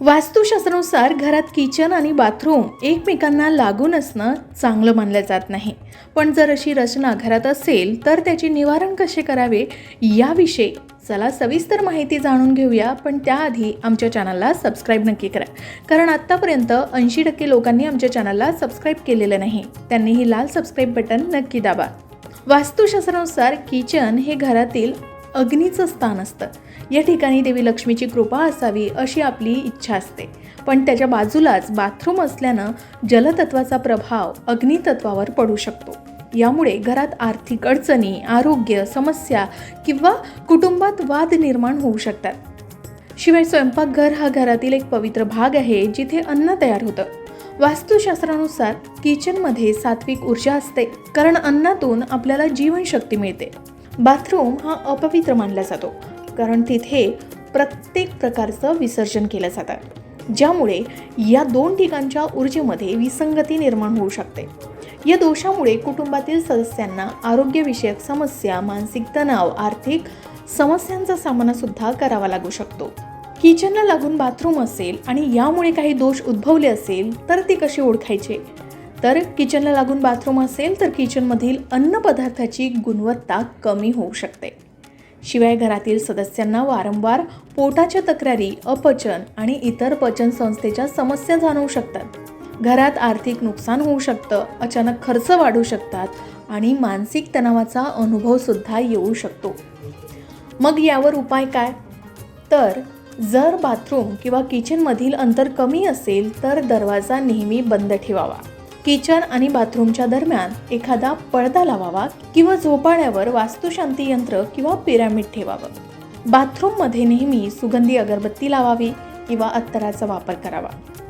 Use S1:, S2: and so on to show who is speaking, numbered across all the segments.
S1: वास्तुशास्त्रानुसार घरात किचन आणि बाथरूम एकमेकांना लागून असणं चांगलं मानलं जात नाही. पण जर अशी रचना घरात असेल तर त्याचे निवारण कसे करावे याविषयी चला सविस्तर माहिती जाणून घेऊया. पण त्याआधी आमच्या चॅनलला सबस्क्राईब नक्की करा. कारण आत्तापर्यंत ऐंशी टक्के लोकांनी आमच्या चॅनलला सबस्क्राईब केलेलं नाही. त्यांनी ही लाल सबस्क्राईब बटन नक्की दाबा. वास्तुशास्त्रानुसार किचन हे घरातील अग्नीचं स्थान असतं. या ठिकाणी देवी लक्ष्मीची कृपा असावी अशी आपली इच्छा असते. पण त्याच्या बाजूलाच बाथरूम असल्यानं जलतत्वाचा प्रभाव अग्नितत्वावर पडू शकतो. यामुळे घरात आर्थिक अडचणी आरोग्य समस्या किंवा कुटुंबात वाद निर्माण होऊ शकतात. शिवाय स्वयंपाकघर हा घरातील एक पवित्र भाग आहे जिथे अन्न तयार होतं. वास्तुशास्त्रानुसार किचनमध्ये सात्विक ऊर्जा असते कारण अन्नातून आपल्याला जीवनशक्ती मिळते. बाथरूम हा अपवित्र मानला जातो कारण तिथे प्रत्येक प्रकारचं विसर्जन केलं जातं. ज्यामुळे या दोन ठिकाणच्या ऊर्जेमध्ये विसंगती निर्माण होऊ शकते. या दोषामुळे कुटुंबातील सदस्यांना आरोग्यविषयक समस्या मानसिक तणाव आर्थिक समस्यांचा सामनासुद्धा करावा लागू शकतो. किचनला लागून बाथरूम असेल आणि यामुळे काही दोष उद्भवले असेल तर ते कसे ओळखायचे? तर किचनला लागून बाथरूम असेल तर किचनमधील अन्नपदार्थाची गुणवत्ता कमी होऊ शकते. शिवाय घरातील सदस्यांना वारंवार पोटाच्या तक्रारी अपचन आणि इतर पचन संस्थेच्या समस्या जाणवू शकतात. घरात आर्थिक नुकसान होऊ शकतं अचानक खर्च वाढू शकतात आणि मानसिक तणावाचा अनुभव सुद्धा येऊ शकतो. मग यावर उपाय काय? तर जर बाथरूम किंवा किचनमधील अंतर कमी असेल तर दरवाजा नेहमी बंद ठेवावा. किचन आणि बाथरूमच्या दरम्यान एखादा पडदा लावावा किंवा झोपाळ्यावर वास्तुशांती यंत्र किंवा पिरामिड ठेवावं. बाथरूममध्ये नेहमी सुगंधी अगरबत्ती लावावी किंवा अत्तराचा वापर करावा.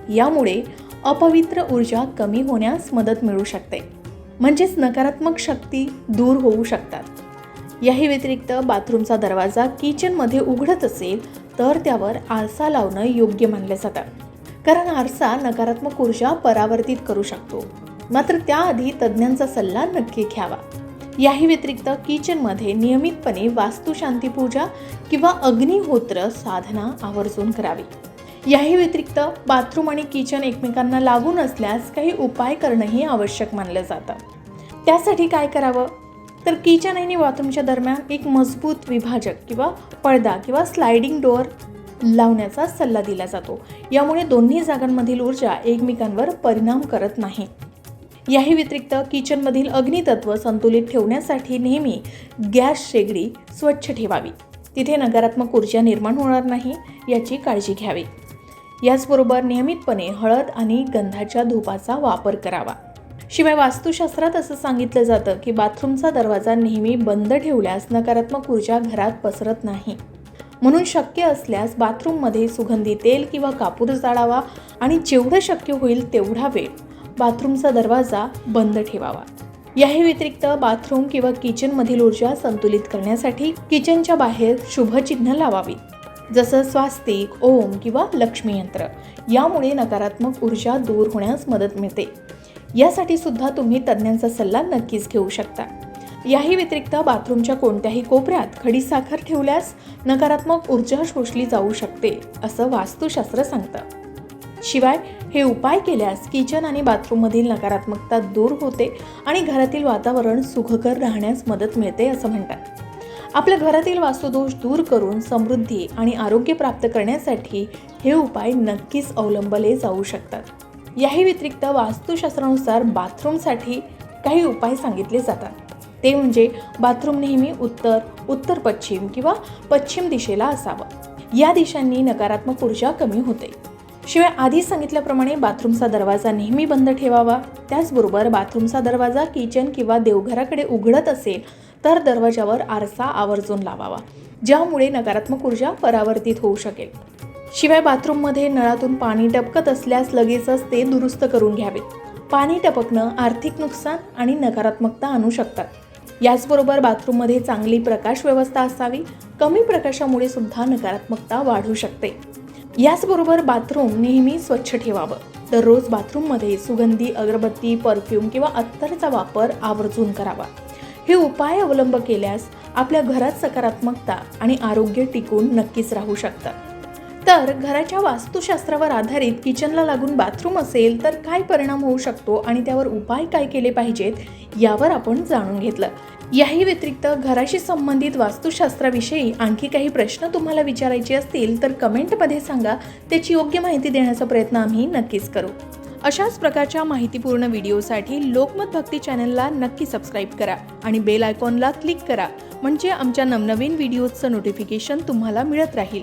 S1: यामुळे अपवित्र ऊर्जा कमी होण्यास मदत मिळू शकते. म्हणजेच नकारात्मक शक्ती दूर होऊ शकतात. याही व्यतिरिक्त बाथरूमचा दरवाजा किचनमध्ये उघडत असेल तर त्यावर आरसा लावणं योग्य मानलं जातं. कारण आरसा नकारात्मक ऊर्जा परावर्तित करू शकतो. मात्र त्याआधी तज्ज्ञांचा सल्ला नक्की घ्यावा. याही व्यतिरिक्त किचनमध्ये नियमितपणे वास्तुशांती पूजा किंवा अग्निहोत्र साधना आवर्जून करावी. याही व्यतिरिक्त बाथरूम आणि किचन एकमेकांना लागून असल्यास काही उपाय करणंही आवश्यक मानलं जातं. त्यासाठी काय करावं? तर किचन आणि बाथरूमच्या दरम्यान एक मजबूत विभाजक किंवा पडदा किंवा स्लायडिंग डोअर लावण्याचा सल्ला दिला जातो. यामुळे दोन्ही जागांमधील ऊर्जा एकमेकांवर परिणाम करत नाही. याही व्यतिरिक्त किचनमधील अग्नितत्व संतुलित ठेवण्यासाठी नेहमी गॅस शेगडी स्वच्छ ठेवावी. तिथे नकारात्मक ऊर्जा निर्माण होणार नाही याची काळजी घ्यावी. याचबरोबर नियमितपणे हळद आणि गंधाच्या धूपाचा वापर करावा. शिवाय वास्तुशास्त्रात असं सांगितलं जातं की बाथरूमचा दरवाजा नेहमी बंद ठेवल्यास नकारात्मक ऊर्जा घरात पसरत नाही. म्हणून शक्य असल्यास बाथरूममध्ये सुगंधी तेल किंवा कापूर जाळावा आणि जेवढं शक्य होईल तेवढा वेळ बाथरूमचा दरवाजा बंद ठेवावा. याही व्यतिरिक्त बाथरूम किंवा किचनमधील ऊर्जा संतुलित करण्यासाठी किचनच्या बाहेर शुभचिन्ह लावावीत जसं स्वास्तिक ओम किंवा लक्ष्मी यंत्र. यामुळे नकारात्मक ऊर्जा दूर होण्यास मदत मिळते. यासाठी सुद्धा तुम्ही तज्ज्ञांचा सल्ला नक्कीच घेऊ शकता. याही व्यतिरिक्त बाथरूमच्या कोणत्याही कोपऱ्यात खडीसाखर ठेवल्यास नकारात्मक ऊर्जा शोषली जाऊ शकते असं वास्तुशास्त्र सांगतं. शिवाय हे उपाय केल्यास किचन आणि बाथरूममधील नकारात्मकता दूर होते आणि घरातील वातावरण सुखकर राहण्यास मदत मिळते असं म्हणतात. आपल्या घरातील वास्तुदोष दूर करून समृद्धी आणि आरोग्य प्राप्त करण्यासाठी हे उपाय नक्कीच अवलंबले जाऊ शकतात. याही व्यतिरिक्त वास्तुशास्त्रानुसार बाथरूमसाठी काही उपाय सांगितले जातात. ते म्हणजे बाथरूम नेहमी उत्तर उत्तर पश्चिम किंवा पश्चिम दिशेला असावं. या दिशांनी नकारात्मक ऊर्जा कमी होते. शिवाय आधी सांगितल्याप्रमाणे बाथरूमचा दरवाजा नेहमी बंद ठेवावा. त्याचबरोबर बाथरूमचा दरवाजा किचन किंवा देवघराकडे उघडत असेल तर दरवाजावर आरसा आवर्जून लावावा ज्यामुळे नकारात्मक ऊर्जा परावर्तित होऊ शकेल. शिवाय बाथरूममध्ये नळातून पाणी टपकत असल्यास लगेचच ते दुरुस्त करून घ्यावेत पाणी टपकणं आर्थिक नुकसान आणि नकारात्मकता आणू शकतात. याचबरोबर बाथरूममध्ये चांगली प्रकाश व्यवस्था असावी कमी प्रकाशामुळे सुद्धा नकारात्मकता वाढू शकते. याचबरोबर बाथरूम नेहमी स्वच्छ ठेवावं. दररोज बाथरूममध्ये सुगंधी अगरबत्ती परफ्यूम किंवा अत्तरचा वापर आवर्जून करावा. हे उपाय अवलंब केल्यास आपल्या घरात सकारात्मकता आणि आरोग्य टिकून नक्कीच राहू शकतं. तर घराच्या वास्तुशास्त्रावर आधारित किचनला लागून बाथरूम असेल तर काय परिणाम होऊ शकतो आणि त्यावर उपाय काय केले पाहिजेत यावर आपण जाणून घेतलं. याही व्यतिरिक्त घराशी संबंधित वास्तुशास्त्राविषयी आणखी काही प्रश्न तुम्हाला विचारायचे असतील तर कमेंटमध्ये सांगा. त्याची योग्य माहिती देण्याचा प्रयत्न आम्ही नक्कीच करू. अशाच प्रकारच्या माहितीपूर्ण व्हिडिओसाठी लोकमत भक्ती चॅनलला नक्की सबस्क्राईब करा आणि बेल आयकॉनला क्लिक करा. म्हणजे आमच्या नवनवीन व्हिडिओजचं नोटिफिकेशन तुम्हाला मिळत राहील.